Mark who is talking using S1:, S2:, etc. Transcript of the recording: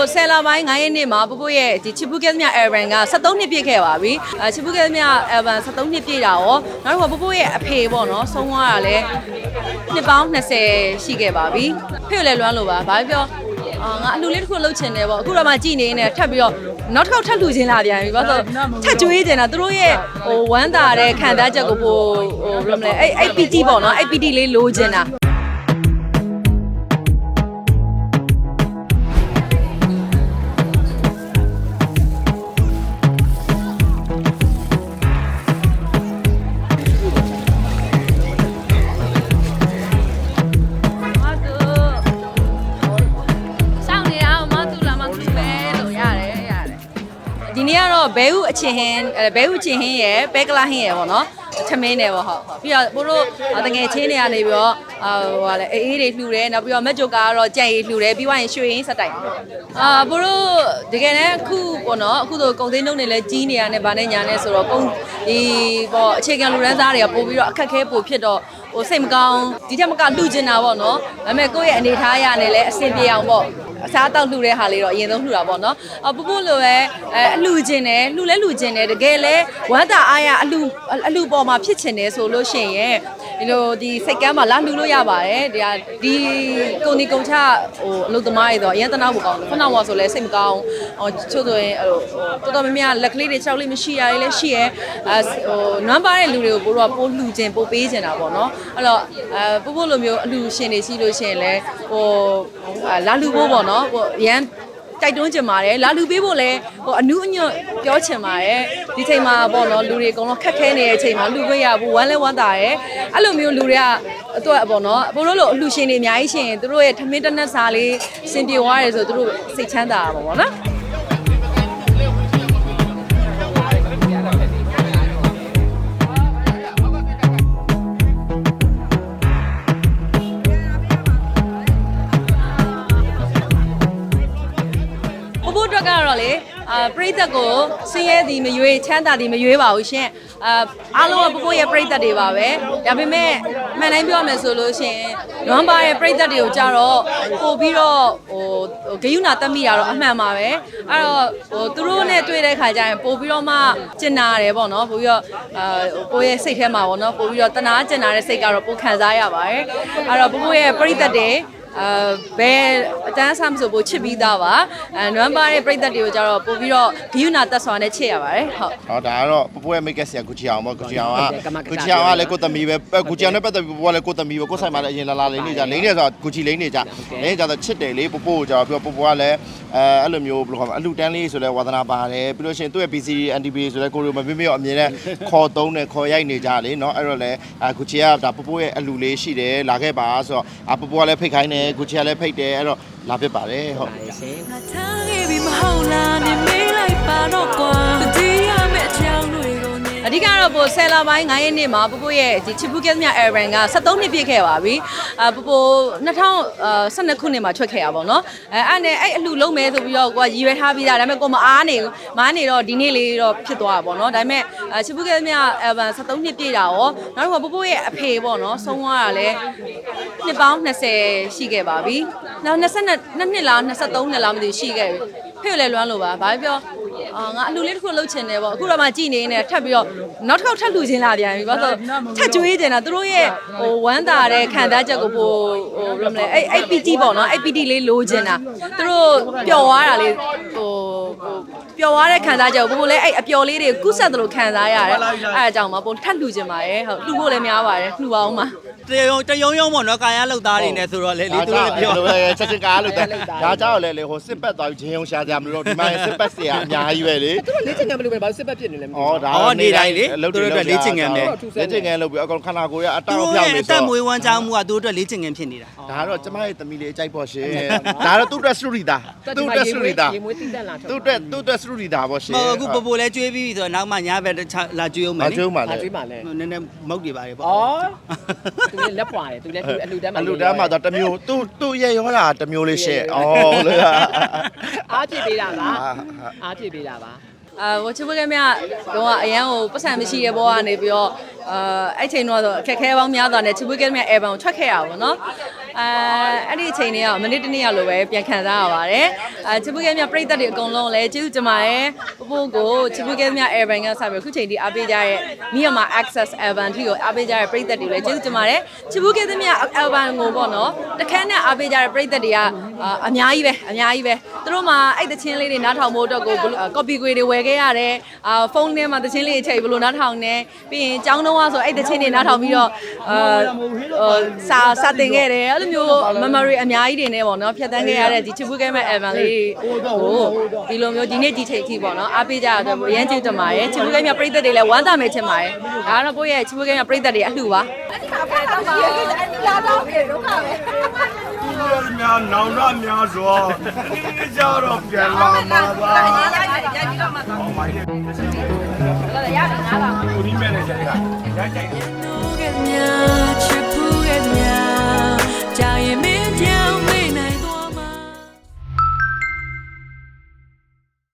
S1: ပိုဆယ်လပိုင်း9ရက်နေ့မှာပပိုရဲ့ဒီချစ်ပူကဲသမျှ Evan က73နှစ်ပြည့်ခဲ့ပါပြီအဲချစ်ပူကဲသမျှ Evan 73နှစ်ပြည့်တာရောနောက်တော့ပပိုရဲ့အဖေပေါ့နော်ဆုံးသွားတာလဲနှစ်ပေါင်း20ရှိခဲ့ပါပြီဖေကိုလည်းလွမ်းလို့ပါဘာပြောအာငါအလူလေးတစ်ခုလှုပ်ချင်တယ်ပေါ့အခုတော့မှကြည်နေနေထပ်ပြီးတော့နောက်တစ်ခေါက်ထပ်လှူခြင်းလာပြန်ပြီဘာလို့ထပ်ကြွေးကျင်တာသူတို့ရဲ့ဟိုဝမ်းသာတဲ့ခံစားချက်ကိုပိုဟိုဘယ်လိုမလဲအဲ့အဲ့ PT ပေါ့နော်အဲ့ PT လေးလိုချင်တာ တော့ဘဲဥအချင်းဟင်းအဲဘဲဥအချင်းဟင်းရယ်ပဲကလာဟင်းရယ်ပေါ့နော်ထမင်းတယ်ပေါ့ဟုတ်ဟုတ်ပြီးတော့ဘို့တို့တငယ်ချင်းတွေကနေပြီးတော့အာဟိုဟာလေအေးအေးတွေလှူတယ်နောက်ပြီးတော့မက်ဂျိုကာကတော့ကြံ့ရည်လှူတယ်ပြီးသွားရင်ရွှေရင်းဆက်တိုက်အာဘို့တို့တကယ်တမ်းအခုပေါ့နော်အခုဆိုကုံသိန်းနှုတ်နေလဲကြီးနေရတယ်ဗာနဲ့ညာနဲ့ဆိုတော့ကုံဒီပေါ့အခြေခံလူရန်စားတွေကပို့ပြီးတော့အခက်ခဲပို့ဖြစ်တော့ဟိုစိတ်မကောင်းဒီထက်မကလှူကျင်တာပေါ့နော်ဒါပေမဲ့ကိုယ့်ရဲ့အနေထားရနဲ့လည်းအဆင်ပြေအောင်ပေါ့ အစားအသောက်လှူတဲ့ဟာလေးတော့အရင်ဆုံးလှူတာပေါ့နော်အပပလိုပဲအဲအလှူကျင်တယ်လှူလဲလှူကျင်တယ်တကယ်လဲဝမ်းသာအားရအလှူအလှူပေါ်မှာဖြစ်ချင်တယ်ဆိုလို့ရှိရင် ဒီလိုဒီစိတ်ကမ်းမှာလာလှူလို့ရပါတယ်ဒီဟာဒီကုန်ဒီကုန်ချဟိုအလုပ်သမားတွေတော့အရင်တနာဖို့ကောင်းတယ်ခုနကဆိုလဲစိတ်မကောင်းဟိုချို့ဆိုရင်ဟိုတော်တော်များများလက်ကလေးတွေချောက်လေးမရှိရလေးလည်းရှိရဲအဲဟိုနွမ်းပါတဲ့လူတွေကိုပို့တော့ပို့လှူခြင်းပို့ပေးခြင်းတာပေါ့နော်အဲ့တော့အဲပို့ဖို့လိုမျိုးအလှူရှင်တွေရှိလို့ရှိရင်လဲဟိုလာလှူဖို့ပေါ့နော်ဟိုရန် တိုက်တွန်းချင်ပါတယ်လာလူပေးဖို့လဲဟိုအနုအညွတ်ပြောချင်ပါတယ်ဒီချိန်မှာပေါ့နော်လူတွေအကုန်လုံးခက်ခဲနေတဲ့အချိန်မှာလူခွင့်ရဖို့ဝမ်းလဲဝမ်းသာရဲအဲ့လိုမျိုးလူတွေကအတွက်ပေါ့နော်ဘို့လို့လို့အလူရှင်တွေအများကြီးရှင်သူတို့ရဲ့ထမင်းတစ်နက်စာလေးစင်ပြေသွားတယ်ဆိုသူတို့စိတ်ချမ်းသာတာပေါ့နော် က်ကတော့လေအာပရိသတ်ကိုဆင်းရဲသည်မရွေးချမ်းသာသည်မရွေးပါဘူးရှင်အာအားလုံးကပို့ဖို့ရဲ့ပရိသတ်တွေပါပဲဒါပေမဲ့မှန်တိုင်းပြောမယ်ဆိုလို့ရှင်လွမ်းပါရဲ့ပရိသတ်တွေကိုကြတော့ပို့ပြီးတော့ဟိုဟိုဂယုဏတက်မိတာတော့အမှန်ပါပဲအဲ့တော့ဟိုသူတို့နဲ့တွေ့တဲ့ခါကျရင်ပို့ပြီးတော့မှကျင်နာတယ်ပေါ့နော်ပို့ပြီးတော့အာဟိုကိုယ့်ရဲ့စိတ်ထဲမှာပေါ့နော်ပို့ပြီးတော့တနာကျင်နာတဲ့စိတ်ကတော့ပိုခံစားရပါတယ်အဲ့တော့ပို့ဖို့ရဲ့ပရိသတ်တွေ အာဘယ်အတန်းဆမ်းဆိုပို့ချစ်ပြီးသားပါအဲနွမ်းပါတဲ့ပြိသက်တွေကိုကြတော့ပို့ပြီးတော့ဂိယူနာတက်ဆွာနဲ့ချစ်ရပါတယ်ဟုတ်
S2: ဟောဒါကတော့ပပွဲမိတ်ကက်ဆီယာဂူချီအောင်ပေါ့ဂူချီအောင်ကဂူချီအောင်ကလည်းကိုသမီးပဲဂူချီအောင်နဲ့ပတ်သက်ပြီးပပွဲလည်းကိုသမီးပဲကိုဆိုင်မှာလည်းအရင်လာလာလေးနေကြလိမ့်နေဆိုတော့ဂူချီလိမ့်နေကြလိမ့်ကြတော့ချစ်တယ်လေပပို့ကိုကြတော့ပြောပပိုကလည်းအဲအဲ့လိုမျိုးဘယ်လိုခေါ်မလဲအလူတန်းလေးဆိုလဲဝါသနာပါတယ်ပြီးလို့ရှိရင်သူ့ရဲ့ BCD NTB ဆိုလဲကိုလိုမမေ့မေ့ရောအမြင်နဲ့ခေါ်သုံးတယ်ခေါ်ရိုက်နေကြလေเนาะအဲ့တော့လည်းဂူချီကဒါပပိုရဲ့အလူလေးရှိတယ်လာခဲ့ပါဆိုတော့အပပိုကလည်းဖိတ်ခိုင်းတယ် ယ်ဂူချီကလည်းဖိတ်တယ်အဲ့တော့လာဖြစ်ပါတယ်ဟုတ်
S3: ငါထားခဲ့ပြီးမဟုတ်လားနေမေးလိုက်ပါတော့ကွာ အ
S1: ဓိကတော့ပိုဆယ်လာပိုင်း9ရက်နေ့မှာပပိုရဲ့ဒီချစ်ပူကက်မြအဲရန်က73နှစ်ပြည့်ခဲ့ပါပြီအာပပို2012ခုနှစ်မှာထွက်ခဲ့ရပါတော့အဲအဲ့နဲ့အဲ့အလှလုံးမဲဆိုပြီးတော့ကိုကရည်ရွယ်ထားပြီးသားဒါပေမဲ့ကိုမအားနေဘူးမအားနေတော့ဒီနေ့လေးတော့ဖြစ်သွားတာပေါ့နော်ဒါပေမဲ့ချစ်ပူကက်မြအဲရန်73နှစ်ပြည့်တာရောနောက်တော့ပပိုရဲ့အဖေပေါ့နော်ဆုံးသွားတာလဲနှစ်ပေါင်း20ရှိခဲ့ပါပြီနောက်22နှစ်လား23နှစ်လားမသိဘူးရှိခဲ့ပြီဖေကိုလည်းလွမ်းလို့ပါဘာပြော အာငါအလူလေးတစ်ခုလှုပ်ချင်တယ်ပေါ့အခုတော့မှကြည်နေနေထပ်ပြီးတော့နောက်တစ်ခေါက်ထပ်လှူခြင်းလာပြန်ပြီဘာလို့ထပ်ကြွေးကျင်တာသူတို့ရဲ့ဟိုဝမ်းသာတဲ့ခံစားချက်ကိုပိုဟိုဘယ်လိုမလဲအဲ့အဲ့ PT ပေါ့နော်အဲ့ PT လေးလိုချင်တာသူတို့ပျော်သွားတာလေးဟိုဟိုပျော်သွားတဲ့ခံစားချက်ကိုပိုပိုလည်းအဲ့အပျော်လေးတွေကုဆက်သလိုခံစားရတယ်အဲ့ဒါကြောင့်မပိုထပ်လှူခြင်းပါတယ်ဟုတ်လှူဖို့လည်းများပါတယ်လှူအောင်ပါ
S4: တရုံတရုံရုံပေါ့နော်ကာယလောက်သားတွေနဲ့ဆိုတော့လေလေသူတို့လည်းပြော
S2: လို့ချက်ချင်းကားလို့ဒါဒါကြောင့်လည်းလေဟိုစစ်ပတ်သွားပြီးဂျင်းုံရှာကြမလို့ဒီမှာစစ်ပတ်စီကအများကြီးပဲလေ
S5: လေ့ကျင့်ငန်းမလို့ပဲဘာစစ်ပတ်ဖြစ်နေလဲမသိ
S2: ဩဒါ
S4: ဩနေတိုင်းလေသူတို့အတွက်လေ့ကျင့်ငန်းပဲ
S2: လေ့ကျင့်ငန်းလုပ်ပြီးအကောင်ခန္ဓာကိုယ်ရအ
S4: သူ
S2: တောင်
S4: တို့
S2: ပြောင်း
S4: ရဲ့
S2: နေ
S4: အ
S2: ဆို
S4: သက်မွေးဝမ်းကြောင်းမှုကသူတို့အတွက်လေ့ကျင့်ငန်းဖြစ်နေတာ
S2: ဒါကတော့ကျမရဲ့သမီးလေးအကြိုက်ပေါ့ရှင်ဒါတော့သူ့အတွက်စရူရီတာသူ့အတွက်စရူရီတာ
S5: ရေမွေးတိတက်လာ
S2: သူ့အတွက်သူ့အတွက်စရူရီတာပေါ့ရှင်
S4: မဟုတ်အခုပပိုလဲကျွေးပြီးပြီဆိုတော့နောက်မှညာဘက်လာကျွေးအောင်မယ်
S2: မ
S4: လေ
S2: ကျုံးပါ
S5: ဘာ
S2: လေ
S5: ကျွေးမှလဲ
S4: နည်းနည်းမုတ်တွေပါလေပေါ့
S5: ဩသူလည်းလက်ပွားတယ်သူလည်းအလူတန်းမှာ
S2: အလူတန်းမှာတော့တစ်မျိုးသူ့သူ့ရဲ့ရောတာတစ်မျိုးလေးရှင့်ဩလို့
S5: အားဖြစ်ပေးတာပါအားဖြစ်ပေးတာပါ
S1: အာဝချဘကမြတော့အရန်ကိုပတ်စံမရှိတဲ့ဘောကနေပြီးတော့ အာအဲ့ချိန်တော့ဆိုအခက်အခဲပေါင်းများစွာနဲ့ချီပွေးကဲမြအဲဘန်ကိုထွက်ခဲ့ရပါဘောနော်အဲအဲ့ဒီအချိန်တွေကမနေ့တနေ့ကလိုပဲပြန်ခံစားရပါတယ်အဲချီပွေးကဲမြပြိသက်တွေအကုန်လုံးလည်းကျေးဇူးတင်ပါတယ်ပပိုးကိုချီပွေးကဲမြအဲဘန်ကစပြီးအခုချိန်ထိအားပေးကြတဲ့မိရမ access evan ထိကိုအားပေးကြတဲ့ပြိသက်တွေလည်းကျေးဇူးတင်ပါတယ်ချီပွေးကဲမြ evan ကိုပေါ့နော်တခန်းနဲ့အားပေးကြတဲ့ပြိသက်တွေကအာအများကြီးပဲအများကြီးပဲသူတို့မှအဲ့တချင်းလေးတွေနားထောင်ဖို့အတွက်ကို copy ခွေတွေဝယ်ခဲ့ရတယ်အာဖုန်းထဲမှာတချင်းလေးတွေချိန်ဘယ်လိုနားထောင်နေပြီးရင်ကျောင်းတော့ဆိုအဲ့တချင်းတွေနားထောင်ပြီးတော့အာစာစာတင်ခဲ့တယ်အဲ့လိုမျိုး memory အများကြီးတွေနဲ့ပေါ့နော်ဖြတ်သန်းခဲ့ရတဲ့ဒီချစ်ပွေးခဲ့မဲ့ evan လေးကိုဒီလိုမျိုးဒီနေ့ဒီချိန်ထိပေါ့နော်အားပေးကြရတဲ့အတွက်အရင်ကျေးဇူးတင်ပါတယ်ချစ်ပွေးခဲ့မြပြိသက်တွေလည်းဝမ်းသာမယ်ချင်ပါတယ်ဒါကတော့ကိုယ့်ရဲ့ချစ်ပွေးခဲ့မြပြိသက်တွေအလှူပါ
S6: များနောင်ရများစွာဒီကြတော့ပြန်လာမှာပါကိုဒီမဲ့လည်းကြိုက်တာရိုက်ကြိုက်
S3: Get me, chip, get me, ကြာရင်မင်း